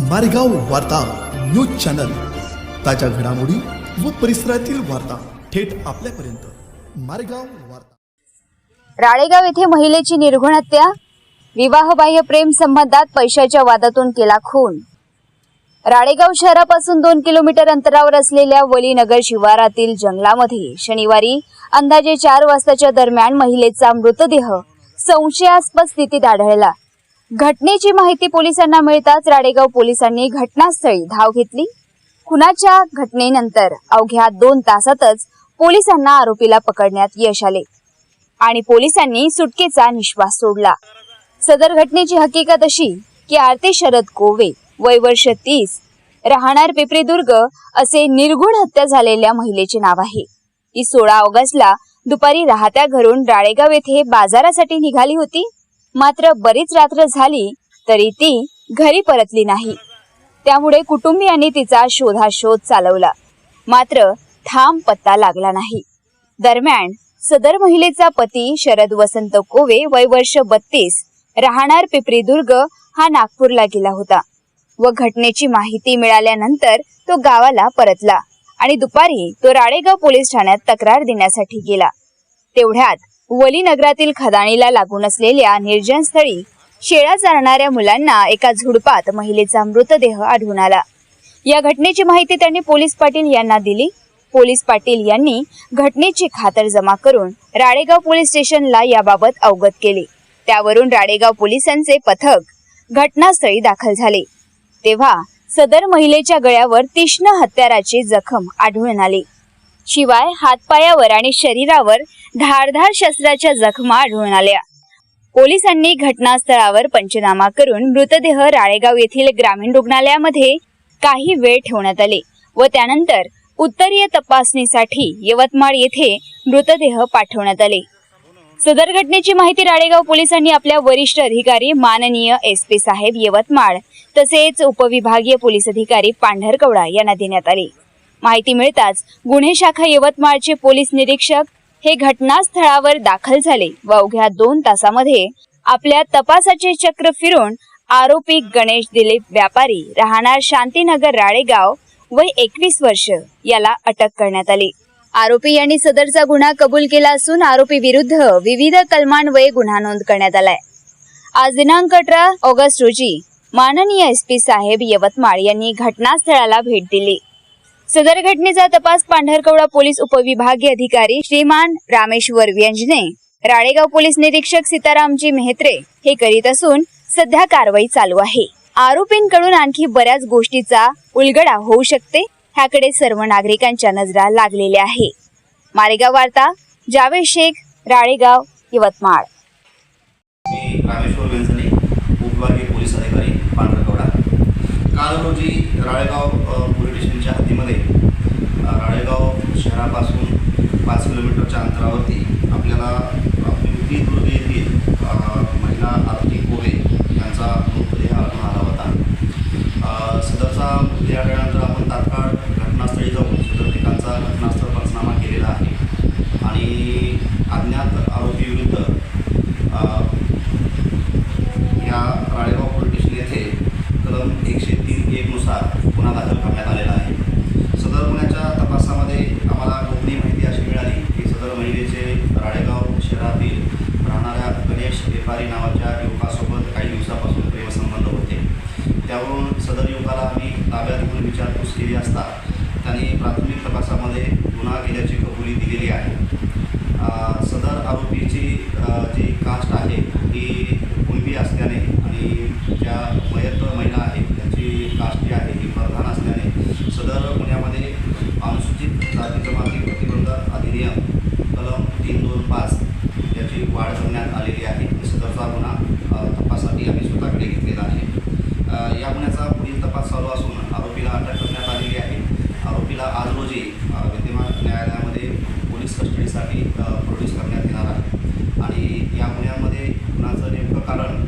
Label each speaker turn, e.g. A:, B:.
A: मारेगाव वार्ता news channel. ताज्या घडामोडी व परिसरातील वार्ता थेट आपल्यापर्यंत. मारेगाव वार्ता.
B: राळेगाव येथे महिलेची निर्घुण हत्या विवाहबाह्य प्रेम संबंधात पैशाच्या वादातून केला खून. राळेगाव शहरापासून दोन किलोमीटर अंतरावर असलेल्या वलीनगर शिवारातील जंगलामध्ये शनिवारी अंदाजे चार वाजताच्या दरम्यान महिलेचा मृतदेह संशयास्पद स्थितीत आढळला. घटनेची माहिती पोलिसांना मिळताच राळेगाव पोलिसांनी घटनास्थळी धाव घेतली. खुनाच्या घटनेनंतर अवघ्या दोन तासातच पोलिसांना आरोपीला पकडण्यात यश आले आणि पोलिसांनी सुटकेचा निश्वास सोडला. सदर घटनेची हकीकत अशी की आरती शरद कोवे वय वर्ष तीस राहणार पिपरीदुर्ग असे निर्गुण हत्या झालेल्या महिलेचे नाव आहे. ती सोळा ऑगस्टला दुपारी राहत्या घरून राळेगाव येथे बाजारासाठी निघाली होती. मात्र बरीच रात्र झाली तरी ती घरी परतली नाही. त्यामुळे कुटुंबियांनी तिचा शोधाशोध चालवला. मात्र ठाम पत्ता लागला नाही. दरम्यान सदर महिलेचा पती शरद वसंत कोवे वय वर्ष बत्तीस राहणार पिपरीदुर्ग हा नागपूरला गेला होता व घटनेची माहिती मिळाल्यानंतर तो गावाला परतला आणि दुपारी तो राळेगाव पोलीस ठाण्यात तक्रार देण्यासाठी गेला. तेवढ्यात वली नगरातील खदाणीला लागून असलेल्या निर्जन स्थळी शेळा चारणाऱ्या मुलांना एका झुडपात महिलेचा मृतदेह आढळून आला. या घटनेची माहिती त्यांनी पोलीस पाटील यांना दिली. पोलीस पाटील यांनी घटनेची खातर जमा करून राळेगाव पोलीस स्टेशनला याबाबत अवगत केले. त्यावरून राळेगाव पोलिसांचे पथक घटनास्थळी दाखल झाले. तेव्हा सदर महिलेच्या गळ्यावर तीक्ष्ण हत्याराची जखम आढळून आली. शिवाय हातपायावर आणि शरीरावर धारधार शस्त्राच्या जखमा आढळून आल्या. पोलिसांनी घटनास्थळावर पंचनामा करून मृतदेह राळेगाव येथील ग्रामीण रुग्णालयामध्ये काही वेळ ठेवण्यात आले व त्यानंतर उत्तरीय तपासणीसाठी यवतमाळ येथे मृतदेह पाठवण्यात आले. सदर घटनेची माहिती राळेगाव पोलिसांनी आपल्या वरिष्ठ अधिकारी माननीय एस पी साहेब यवतमाळ तसेच उपविभागीय पोलीस अधिकारी पांढरकवडा यांना देण्यात आली. माहिती मिळताच गुन्हे शाखा यवतमाळचे पोलीस निरीक्षक हे घटनास्थळावर दाखल झाले व अवघ्या दोन तासामध्ये आपल्या तपासाचे चक्र फिरून आरोपी गणेश दिलीप व्यापारी राहणार शांतीनगर राळेगाव वय एकवीस वर्ष याला अटक करण्यात आली. आरोपी यांनी सदरचा गुन्हा कबूल केला असून आरोपी विरुद्ध विविध कलमांवये गुन्हा नोंद करण्यात आलाय. आज दिनांक अठरा ऑगस्ट रोजी माननीय एस पी साहेब यवतमाळ यांनी घटनास्थळाला भेट दिली. सदर घटनेचा तपास पांढरकवडा पोलीस उपविभागीय अधिकारी श्रीमान रामेश्वर व्यंजने राळेगाव पोलीस निरीक्षक सीतारामजी मेहत्रे हे करीत असून सध्या कारवाई चालू आहे. आरोपींकडून आणखी बऱ्याच गोष्टीचा उलगडा होऊ शकते ह्याकडे सर्व नागरिकांच्या नजरा लागलेल्या आहे मारेगाव वार्ता जावेद शेख राळेगाव यवतमाळ.
C: रामेश्वर उपविभागीय पोलीस अधिकारी पांढरकवडा. काल रोजी राळेगाव स्टेशनच्या हद्दीमध्ये राळेगाव शहरापासून पाच किलोमीटरच्या अंतरावरती आपल्याला अ, दुर्ग येथील महिला आरती कोवे यांचा मृतदेह आढळून आला होता. सदरचा मृतदेह आढळल्यानंतर आपण तात्काळ घटनास्थळी जाऊन सदर ठिकाणचा घटनास्थळ पंचनामा केलेला आहे. आणि अज्ञात आरोपी अ, या राळेगाव पोलीस स्टेशन येथे कलम एकशे तीन एकनुसार गुन्हा दाखल करण्यात आलेला आहे. सदर गुन्ह्याच्या तपासामध्ये आम्हाला गोपनीय माहिती अशी मिळाली की सदर महिलेचे राळेगाव शहरातील राहणाऱ्या गणेश व्यापारी नावाच्या युवकासोबत काही दिवसापासून प्रेमसंबंध होते. त्यावरून सदर युवकाला आम्ही ताब्यात घेऊन विचारपूस केली असता त्यांनी प्राथमिक तपासामध्ये गुन्हा केल्याची कबुली दिलेली आहे. सदर आरोपीची जी कास्ट आहे ही कुणबी असल्याने आणि ज्या मयत महिला आहे त्यांची कास्ट जी आहे ही प्रधान असल्याने सदर गुन्ह्यामध्ये अनुसूचित जाती जमाती प्रतिबंध अधिनियम कलम तीन दोन पाच याची वाढ करण्यात आलेली आहे सदरचा गुन्हा अ, तपासासाठी आम्ही स्वतःकडे घेतलेला आहे अ, या गुन्ह्याचा पुढील तपास चालू असून आरोपीला अटक करण्यात आलेली आहे आरोपीला आज रोजी अ, विद्यमान न्यायालयामध्ये पोलीस कस्टडीसाठी अ, प्रोड्यूस करण्यात